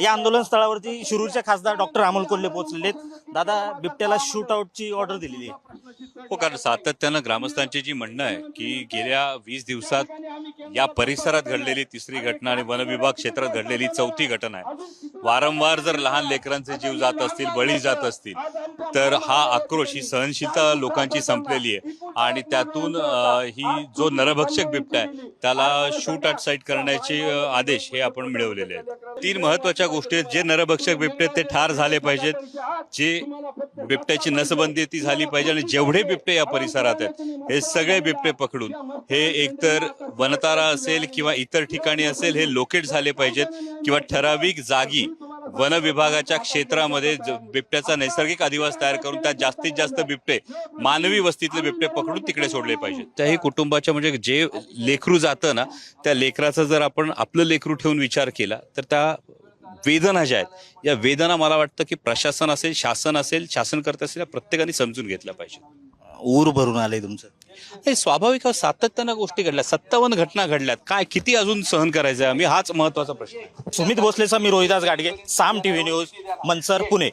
या आंदोलन स्थळावरती शिरूरचे खासदार डॉक्टर अमोल कोल्हे पोहोचलेले आहेत. दादा बिबट्याला शूट आउटची ऑर्डर दिलेली आहे. हो कारण सातत्यानं ग्रामस्थांची जी म्हणणं आहे की गेल्या वीस दिवसात या परिसरात घडलेली तिसरी घटना आणि वनविभाग क्षेत्रात घडलेली चौथी घटना आहे. वारंवार जर लहान लेकरांचे जीव जात असतील बळी जात असतील तर हा आक्रोश ही सहनशीलता लोकांची संपलेली आहे. आणि त्यातून ही जो नरभक्षक बिबटा आहे त्याला शूट आउट साईट करण्याचे आदेश हे आपण मिळवलेले आहेत. तीन महत्त्वाच्या गोष्टी आहेत. जे नरभक्षक बिबटे ते ठार झाले पाहिजेत. जे बिबट्याची नसबंदी ती झाली पाहिजे आणि जेवढे बिबटे या परिसरात आहेत हे सगळे बिबटे पकडून हे एकतर वनतारा असेल किंवा इतर ठिकाणी असेल हे लोकेट झाले पाहिजेत किंवा ठराविक जागी वन विभागाच्या क्षेत्रामध्ये बिबट्याचा नैसर्गिक अधिवास तयार करून त्यात जास्तीत जास्त बिबटे मानवी वस्तीतले बिबटे पकडून तिकडे सोडले पाहिजे त्याही कुटुंबाच्या म्हणजे जे लेखरू जातं ना त्या लेकराचा जर आपण आपलं लेखरू ठेवून विचार केला तर त्या वेदना ज्या आहेत या वेदना मला वाटतं की प्रशासन असेल शासन असेल शासनकर्ते असेल या प्रत्येकाने समजून घेतल्या पाहिजे ऊर भरून आलंय तुमचं. नाही स्वाभाविक सातत्यानं गोष्टी घडल्या सत्तावन्न घटना घडल्यात. काय किती अजून सहन करायचं? आम्ही हाच महत्त्वाचा प्रश्न आहे. सुमित भोसलेचा मी रोहिदास गाडगे साम टीव्ही न्यूज मनसर पुणे.